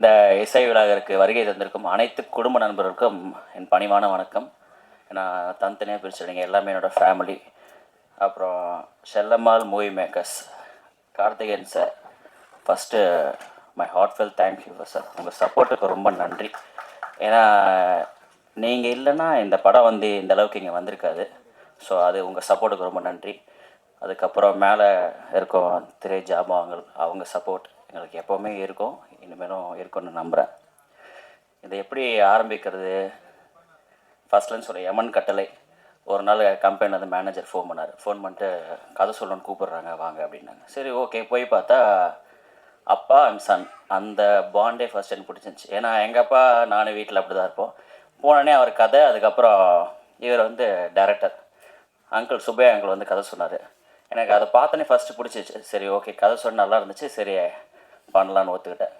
இந்த இசை விழாவிற்கு வருகை தந்திருக்கும் அனைத்து குடும்ப நண்பர்களுக்கும் என் பணிவான வணக்கம். நான் தனித்தனியாக பிரிச்சுருங்க எல்லாமே என்னோடய ஃபேமிலி அப்புறம் Chellammal movie makers Karthikeyan sir first my heartfelt thank you sir உங்கள் சப்போர்ட்டுக்கு ரொம்ப நன்றி. ஏன்னா நீங்கள் இல்லைன்னா இந்த படம் வந்து இந்த அளவுக்கு இங்கே வந்திருக்காது. ஸோ அது உங்கள் சப்போர்ட்டுக்கு ரொம்ப நன்றி. அதுக்கப்புறம் மேலே இருக்கும் திரை ஜாமான்கள் அவங்க சப்போர்ட் எங்களுக்கு எப்போவுமே இருக்கும். இனிமேலும் இருக்கும்னு நம்புகிறேன் இதை எப்படி ஆரம்பிக்கிறது? ஃபஸ்ட்லன்னு சொல்ல எமன் கட்டளை. ஒரு நாள் கம்பெனியில் வந்து மேனேஜர் ஃபோன் பண்ணார். ஃபோன் பண்ணிட்டு கதை சொல்லணும்னு கூப்பிடுறாங்க வாங்க அப்படின்னாங்க. சரி ஓகே போய் பார்த்தா அப்பா அண்ட் சன் அந்த பாண்டே ஃபர்ஸ்ட் எனக்கு பிடிச்சிருந்துச்சி. ஏன்னா எங்கள் அப்பா நானும் வீட்டில் அப்படி தான் இருப்போம். போனோடனே அவர் கதை அதுக்கப்புறம் இவர் வந்து டைரக்டர் அங்கிள் சுபே அங்கிள் வந்து கதை சொன்னார். எனக்கு அதை பார்த்தோன்னே ஃபஸ்ட்டு பிடிச்சிச்சு சரி ஓகே கதை சொன்ன நல்லா இருந்துச்சு. சரி பண்ணலான்னு ஒத்துக்கிட்டேன்.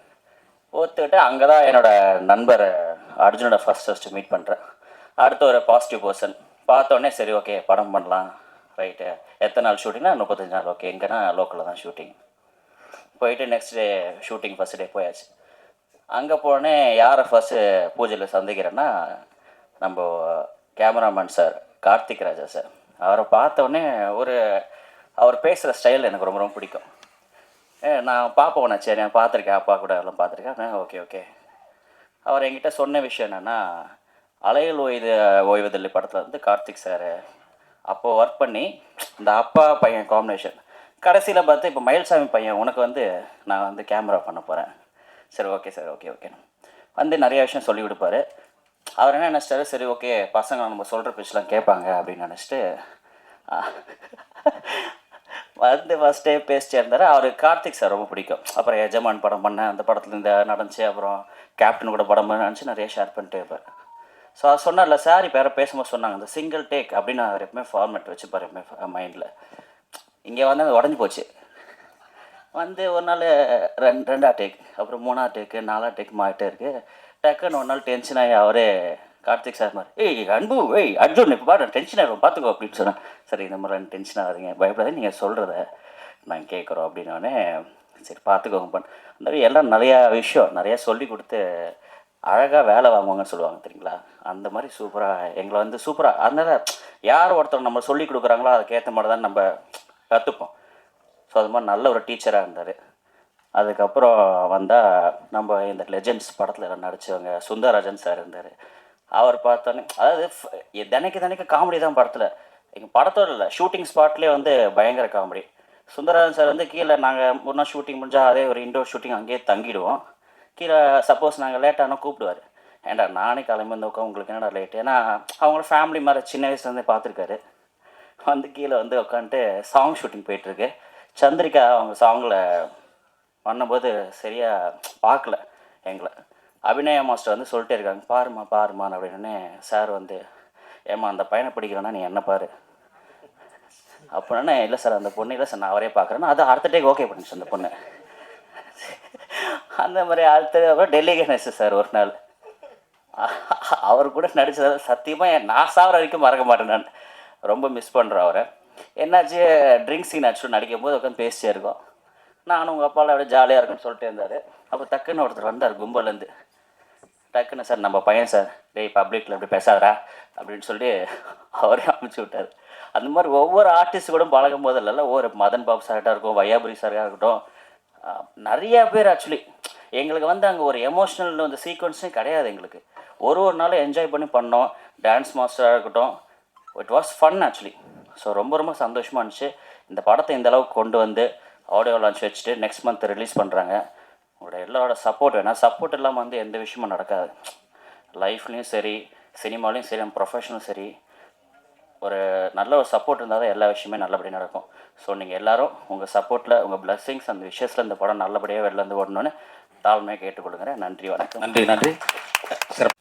ஒத்துக்கிட்டு அங்கே தான் என்னோடய நண்பர் அர்ஜுனோட ஃபஸ்ட் ஃபஸ்ட்டு மீட் பண்ணுறேன் அடுத்து ஒரு பாசிட்டிவ் பர்சன் பார்த்தோன்னே சரி ஓகே படம் பண்ணலாம். ரைட்டு எத்தனை நாள் ஷூட்டிங்னா முப்பத்தஞ்சு நாள். ஓகே எங்கன்னா லோக்கலில் தான் ஷூட்டிங் போயிட்டு next day shooting first day போயாச்சு. அங்கே போனே யாரை ஃபஸ்ட்டு பூஜையில் சந்திக்கிறேன்னா நம்ம cameraman sir Karthik Raja sir அவரை பார்த்தோன்னே ஒரு அவர் பேசுகிற ஸ்டைல் எனக்கு ரொம்ப ரொம்ப பிடிக்கும். ஏ நான் பார்ப்போம் நான் சரி நான் பார்த்துருக்கேன். அப்பா கூட எல்லாம் பார்த்துருக்கேன். ஓகே ஓகே அவர் என்கிட்ட சொன்ன விஷயம் என்னென்னா அலையல் ஓய்வு ஓய்வதில்லை படத்தில் வந்து கார்த்திக் சார் அப்போது ஒர்க் பண்ணி இந்த அப்பா பையன் காம்பினேஷன் கடைசியில் பார்த்து இப்போ மயில்சாமி பையன் உனக்கு வந்து நான் வந்து கேமரா பண்ண போகிறேன் சரி ஓகே சார் ஓகே ஓகே வந்து நிறைய விஷயம் சொல்லி கொடுப்பாரு. அவர் என்ன நினச்சிட்டாரு? சரி ஓகே பசங்க நம்ம சொல்கிற பேச்செலாம் கேட்பாங்க அப்படின்னு நினச்சிட்டு வந்து ஃபஸ்ட்டே பேசிட்டே இருந்தார் அவருக்கு கார்த்திக் சார் ரொம்ப பிடிக்கும். அப்புறம் எஜமான் படம் பண்ணேன். அந்த படத்தில் இந்த நடந்துச்சு. அப்புறம் கேப்டன் கூட படம் நினச்சி நிறைய ஷேர் பண்ணிட்டே இருப்பார். ஸோ அது சொன்னார்ல சார் இப்போ யாரோ பேசும்போது சொன்னாங்க அந்த சிங்கிள் டேக் அப்படின்னு அவர் எப்பவுமே ஃபார்மேட் வச்சுப்பார் எப்பவுமே மைண்டில் இங்கே வந்து அது உடஞ்சி போச்சு. வந்து ஒரு நாள் ரெண்டு ரெண்டா டேக் அப்புறம் மூணா டேக்கு நாலா டேக் மாட்டே இருக்கு. டக்குன்னு ஒரு நாள் டென்ஷன் ஆகி அவரே கார்த்திக் சார் மாதிரி. ஏய் அன்பு ஏய் அர்ஜுன் இப்போ பாரு டென்ஷன் ஆகிடும் பார்த்துக்கோ அப்படின்னு சொன்னேன் சரி இந்த மாதிரி டென்ஷன் ஆகுறீங்க பயப்படாத நீங்கள் சொல்கிறத நான் கேட்குறோம் அப்படின்னோடனே சரி பார்த்துக்கோங்க பண்ண அந்த மாதிரி எல்லாம் நிறையா விஷயம் நிறையா சொல்லி கொடுத்து அழகாக வேலை வாங்குவாங்கன்னு சொல்லுவாங்க தெரியுங்களா? அந்த மாதிரி சூப்பராக எங்களை வந்து சூப்பராக அதனால் யார் ஒருத்தர் நம்ம சொல்லி கொடுக்குறாங்களோ அதுக்கேற்ற மாதிரி தான் நம்ம கற்றுப்போம் ஸோ அது மாதிரி நல்ல ஒரு டீச்சராக இருந்தார். அதுக்கப்புறம் வந்தால் நம்ம இந்த லெஜெண்ட்ஸ் படத்தில் எல்லாம் நடித்தவங்க சுந்தரராஜன் சார் இருந்தார். அவர் பார்த்தோன்னே அதாவது தினைக்கு தினைக்கு காமெடி தான் படத்தில். எங்கள் படத்தோட இல்லை ஷூட்டிங் ஸ்பாட்லேயே வந்து பயங்கர காமெடி சுந்தரராஜன் சார் வந்து கீழே நாங்கள் ஒரு நாள் ஷூட்டிங் முடிஞ்சால் அதே ஒரு இண்டோர் ஷூட்டிங் அங்கேயே தங்கிடுவோம். கீழே சப்போஸ் நாங்கள் லேட்டானா கூப்பிடுவார். ஏன்டா நானே கிளம்பி வந்து உட்கா உங்களுக்கு என்னடா லேட் ஏன்னா அவங்களோட ஃபேமிலி மாதிரி சின்ன வயசுலேருந்தே பார்த்துருக்காரு. வந்து கீழே வந்து உட்காந்துட்டு சாங் ஷூட்டிங் போயிட்டுருக்கு. சந்திரிகா அவங்க சாங்கில் பண்ணும்போது சரியாக பார்க்கல எங்களை. அபிநயா மாஸ்டர் வந்து சொல்லிட்டே இருக்காங்க பாருமா பாருமான்னு அப்படின்னே. சார் வந்து ஏம்மா அந்த பையனை பிடிக்கிறேன்னா நீ என்ன பாரு? அப்படின்னா இல்லை சார் அந்த பொண்ணு இல்லை சார் நான் அவரே பார்க்குறேன்னா அது அடுத்த டேக் ஓகே பண்ணிச்சு அந்த பொண்ணு. அந்த மாதிரி அடுத்த அப்புறம் டெல்லிக்கு கணேஷ் சார் ஒரு நாள். அவர் கூட நடிச்சதால சத்தியமாக நான் சாவர வரைக்கும் மறக்க மாட்டேன் நான். ரொம்ப மிஸ் பண்ணுறேன் அவரை. என்னாச்சு ட்ரிங்க்ஸ் சீன் ஆச்சு நடிக்கும் போது உட்காந்து பேசிட்டே இருக்கோம். நானும் உங்கள் அப்பாவில் அப்படியே ஜாலியாக இருக்குன்னு சொல்லிட்டு இருந்தார். அப்போ டக்குன்னு ஒருத்தர் வந்தார் கும்பலேருந்து டக்குன்னு சார் நம்ம பையன் சார் டேய் பப்ளிக்கில் இப்படி பேசாதரா அப்படின்னு சொல்லி அவரே அனுப்பிச்சி விட்டார். அந்த மாதிரி ஒவ்வொரு ஆர்டிஸ்ட் கூட பழகும் போதில்ல ஒரு மதன் பாபு சார்ட்டாக இருக்கும் வையாபுரி சாராக இருக்கட்டும் நிறையா நிறைய பேர் ஆக்சுவலி எங்களுக்கு வந்து அங்கே ஒரு எமோஷ்னல் வந்து சீக்வன்ஸும் கிடையாது எங்களுக்கு. ஒரு ஒரு நாளும் என்ஜாய் பண்ணி பண்ணோம். டான்ஸ் மாஸ்டராக இருக்கட்டும் it was fun actually so ரொம்ப ரொம்ப சந்தோஷமாக இருந்துச்சு. இந்த படத்தை இந்த அளவுக்கு கொண்டு வந்து ஆடியோ லான்ச் வச்சுட்டு நெக்ஸ்ட் மந்த் ரிலீஸ் பண்ணுறாங்க உங்களோட எல்லாரோட சப்போர்ட் வேணும் சப்போர்ட் இல்லாமல் வந்து எந்த விஷயமும் நடக்காது. லைஃப்லேயும் சரி சினிமாலையும் சரி ப்ரொஃபஷனும் சரி ஒரு நல்ல ஒரு சப்போர்ட் இருந்தால் தான் எல்லா விஷயமே நல்லபடியாக நடக்கும். ஸோ நீங்கள் எல்லாரும் உங்கள் சப்போர்ட்டில் உங்கள் blessings அந்த விஷயத்தில் இந்த படம் நல்லபடியாக வெளில இருந்து ஓடணும்னு தாழ்மையாக கேட்டுக்கொள்கிறேன். நன்றி வணக்கம். நன்றி நன்றி. சிறப்பு.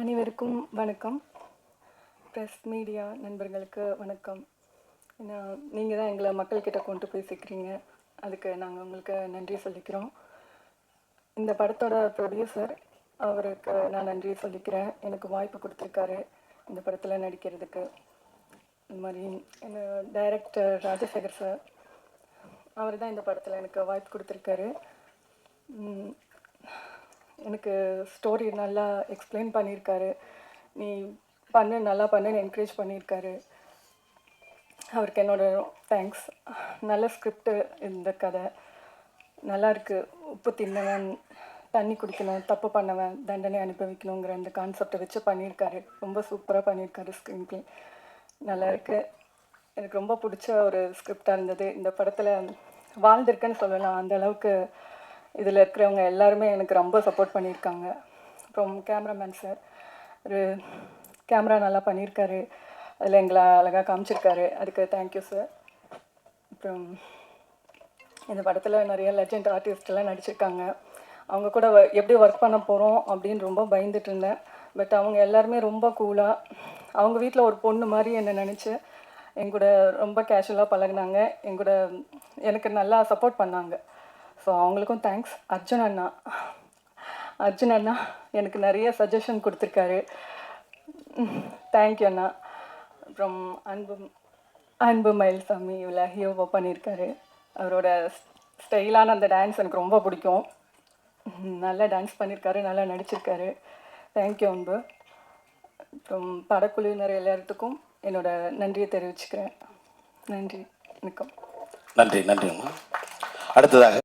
அனைவருக்கும் வணக்கம். ப்ரெஸ் மீடியா நண்பர்களுக்கு வணக்கம். ஏன்னா நீங்கள் தான் எங்களை மக்கள்கிட்ட கொண்டு போய் சேர்க்குறீங்க. அதுக்கு நாங்கள் உங்களுக்கு நன்றி சொல்லிக்கிறோம். இந்த படத்தோட ப்ரொடியூசர் அவருக்கு நான் நன்றி சொல்லிக்கிறேன். எனக்கு வாய்ப்பு கொடுத்துருக்காரு இந்த படத்தில் நடிக்கிறதுக்கு. இந்த மாதிரி என்ன டைரக்டர் ராஜசேகர் சார் அவர் தான் இந்த படத்தில் எனக்கு வாய்ப்பு கொடுத்துருக்காரு. எனக்கு ஸ்டோரி நல்லா எக்ஸ்பிளைன் பண்ணியிருக்காரு. நீ பண்ணு நல்லா பண்ணுன்னு என்கரேஜ் பண்ணியிருக்காரு. அவருக்கு என்னோட தேங்க்ஸ் நல்ல ஸ்கிரிப்டு இந்த கதை. நல்லாயிருக்கு உப்பு தின்னவன் தண்ணி குடிக்கணும் தப்பு பண்ணவன் தண்டனை அனுபவிக்கணுங்கிற இந்த கான்செப்டை வச்சு பண்ணியிருக்காரு. ரொம்ப சூப்பராக பண்ணியிருக்காரு ஸ்க்ரீன் பில் நல்லாருக்கு எனக்கு ரொம்ப பிடிச்ச ஒரு ஸ்கிரிப்டாக இருந்தது. இந்த படத்தில் வாழ்ந்திருக்கேன்னு சொல்லலாம். அந்த அளவுக்கு இதில் இருக்கிறவங்க எல்லாருமே எனக்கு ரொம்ப சப்போர்ட் பண்ணியிருக்காங்க. அப்புறம் கேமராமேன் சார் ஒரு கேமரா நல்லா பண்ணியிருக்காரு. அதில் எங்களை அழகாக காமிச்சிருக்காரு. அதுக்கு தேங்க்யூ சார் அப்புறம் இந்த படத்தில் நிறைய லெஜெண்ட் ஆர்டிஸ்டெல்லாம் நடிச்சிருக்காங்க. அவங்க கூட வ- எப்படி ஒர்க் பண்ண போகிறோம் அப்படின்னு ரொம்ப பயந்துட்டு இருந்தேன். பட் அவங்க எல்லாருமே ரொம்ப கூலாக அவங்க வீட்டில் ஒரு பொண்ணு மாதிரி என்னை நினச்சி என் கூட ரொம்ப கேஷுவலாக பழகுனாங்க. என் கூட எனக்கு நல்லா சப்போர்ட் பண்ணாங்க. ஸோ அவங்களுக்கும் தேங்க்ஸ் அர்ஜுன் அண்ணா. அர்ஜுன் அண்ணா எனக்கு நிறைய சஜஷன் கொடுத்துருக்காரு. தேங்க்யூ அண்ணா. அப்புறம் அன்பு அன்பு மயில்சாமி இவ்வளோ ஹீரோவாக பண்ணியிருக்காரு. அவரோட ஸ்டைலான அந்த டான்ஸ் எனக்கு ரொம்ப பிடிக்கும். நல்லா டான்ஸ் பண்ணியிருக்காரு நல்லா நடிச்சிருக்காரு. தேங்க்யூ அன்பு. அப்புறம் படக்குழுவினர் எல்லாத்துக்கும் என்னோட நன்றியை தெரிவிச்சுக்கிறேன். நன்றி வணக்கம். நன்றி நன்றிங்கம்மா அடுத்ததாக